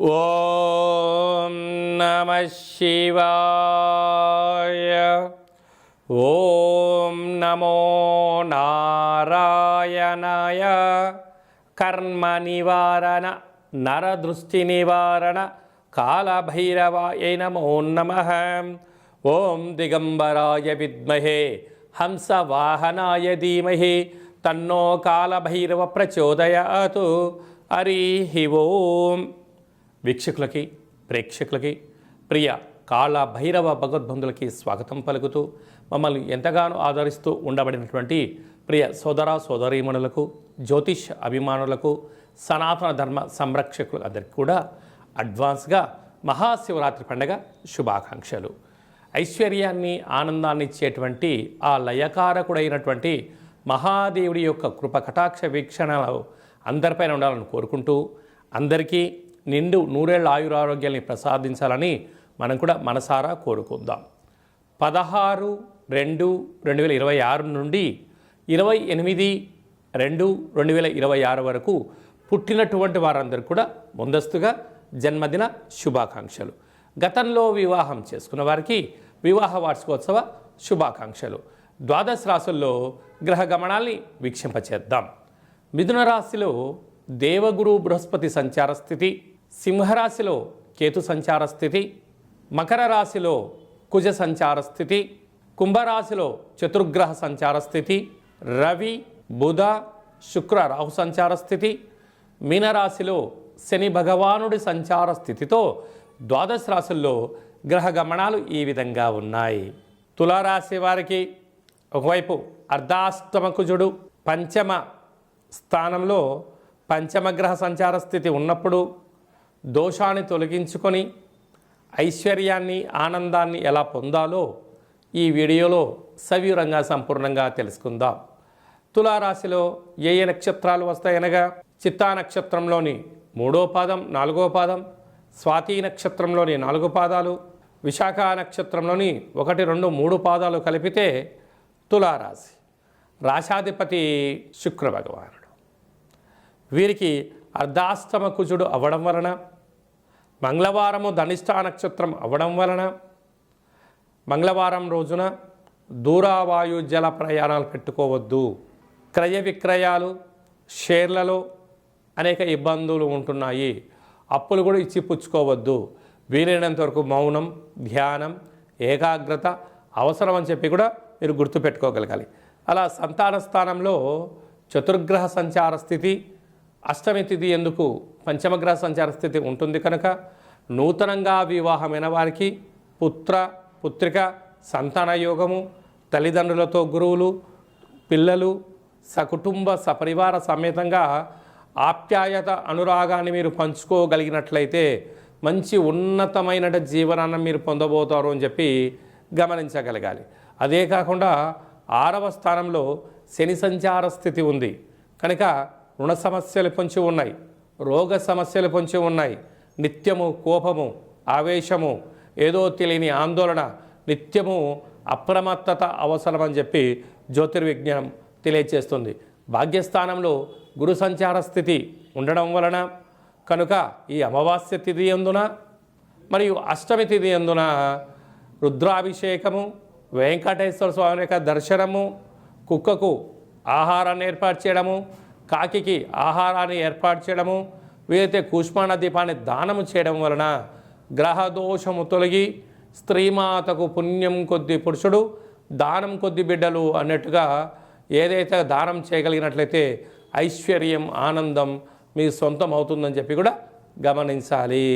ఓం నమ శివాయ. ఓం నమో నారాయణాయ. కర్మ నివారణ నరదృష్టి నివారణ కాళభైరవాయ నమో నమ. ఓం దిగంబరాయ విద్మహే హంసవాహనాయ ధీమహి తన్నో కాళభైరవ ప్రచోదయాతు. హరి ఓం. వీక్షకులకి ప్రేక్షకులకి ప్రియ కాళ భైరవ భగవద్బంధులకి స్వాగతం పలుకుతూ మమ్మల్ని ఎంతగానో ఆదరిస్తూ ఉండబడినటువంటి ప్రియ సోదర సోదరీమణులకు జ్యోతిష్ అభిమానులకు సనాతన ధర్మ సంరక్షకులు అందరికీ కూడా అడ్వాన్స్గా మహాశివరాత్రి పండగ శుభాకాంక్షలు. ఐశ్వర్యాన్ని ఆనందాన్ని ఇచ్చేటువంటి ఆ లయకారకుడైనటువంటి మహాదేవుడి యొక్క కృప కటాక్ష వీక్షణలు అందరిపైన ఉండాలని కోరుకుంటూ అందరికీ నిండు నూరేళ్ళ ఆయురారోగ్యాల్ని ప్రసాదించాలని మనం కూడా మనసారా కోరుకుందాం. పదహారు రెండు రెండు వేల ఇరవై ఆరు నుండి ఇరవై ఎనిమిది రెండు రెండు వేల ఇరవై ఆరు వరకు పుట్టినటువంటి వారందరూ కూడా ముందస్తుగా జన్మదిన శుభాకాంక్షలు. గతంలో వివాహం చేసుకున్న వారికి వివాహ వార్షికోత్సవ శుభాకాంక్షలు. ద్వాదశ రాశుల్లో గ్రహ గమనాల్ని వీక్షింపచేద్దాం. మిథున రాశిలో దేవగురు బృహస్పతి సంచార స్థితి సింహరాశిలో కేతు సంచార స్థితి మకర రాశిలో కుజ సంచార స్థితి కుంభరాశిలో చతుర్గ్రహ సంచార స్థితి రవి బుధ శుక్ర రాహు సంచార స్థితి మీనరాశిలో శని భగవానుడి సంచార స్థితితో ద్వాదశ రాశుల్లో గ్రహ గమనాలు ఈ విధంగా ఉన్నాయి. తులారాశి వారికి ఒకవైపు అర్ధాష్టమ కుజుడు పంచమ స్థానంలో పంచమగ్రహ సంచార స్థితి ఉన్నప్పుడు దోషాన్ని తొలగించుకొని ఐశ్వర్యాన్ని ఆనందాన్ని ఎలా పొందాలో ఈ వీడియోలో సవివరంగా సంపూర్ణంగా తెలుసుకుందాం. తులారాశిలో ఏ ఏ నక్షత్రాలు వస్తాయనగా చిత్తా నక్షత్రంలోని మూడో పాదం నాలుగో పాదం స్వాతి నక్షత్రంలోని నాలుగు పాదాలు విశాఖ నక్షత్రంలోని ఒకటి రెండు మూడు పాదాలు కలిపితే తులారాశి. రాశాధిపతి శుక్ర భగవానుడు. వీరికి అర్ధాస్తమ కుజుడు అవ్వడం వలన మంగళవారము ధనిష్ట నక్షత్రం అవ్వడం వలన మంగళవారం రోజున దూరావాయు జల ప్రయాణాలు పెట్టుకోవద్దు. క్రయ విక్రయాలు షేర్లలో అనేక ఇబ్బందులు ఉంటున్నాయి. అప్పులు కూడా ఇచ్చి పుచ్చుకోవద్దు. వీలైనంత వరకు మౌనం ధ్యానం ఏకాగ్రత అవసరం అని చెప్పి కూడా మీరు గుర్తుపెట్టుకోగలగాలి. అలా సంతాన స్థానంలో చతుర్గ్రహ సంచార స్థితి అష్టమి తిథి ఎందుకు? పంచమగ్రహ సంచార స్థితి ఉంటుంది కనుక నూతనంగా వివాహమైన వారికి పుత్ర పుత్రిక సంతాన యోగము తల్లిదండ్రులతో గురువులు పిల్లలు సకుటుంబ సపరివార సమేతంగా ఆప్యాయత అనురాగాన్ని మీరు పంచుకోగలిగినట్లయితే మంచి ఉన్నతమైన జీవనాన్ని మీరు పొందబోతారు అని చెప్పి గమనించగలగాలి. అదే కాకుండా ఆరవ స్థానంలో శని సంచార స్థితి ఉంది. కనుక రుణ సమస్యలు పొంచి ఉన్నాయి. రోగ సమస్యలు పొంచి ఉన్నాయి. నిత్యము కోపము ఆవేశము ఏదో తెలియని ఆందోళన నిత్యము అప్రమత్తత అవసరమని చెప్పి జ్యోతిర్విజ్ఞానం తెలియచేస్తుంది. భాగ్యస్థానంలో గురు సంచార స్థితి ఉండడం వలన కనుక ఈ అమావాస్య తిథి ఎందున మరియు అష్టమి తిథి ఎందున రుద్రాభిషేకము వెంకటేశ్వర స్వామి యొక్క దర్శనము కుక్కకు ఆహారాన్ని ఏర్పాటు చేయడము కాకికి ఆహారాన్ని ఏర్పాటు చేయడము వీలైతే కూష్మాణ దీపాన్ని దానము చేయడం వలన గ్రహదోషము తొలగి స్త్రీమాతకు పుణ్యం కొద్ది పురుషుడు దానం కొద్ది బిడ్డలు అన్నట్టుగా ఏదైతే దానం చేయగలిగినట్లయితే ఐశ్వర్యం ఆనందం మీ సొంతం అవుతుందని చెప్పి కూడా గమనించాలి.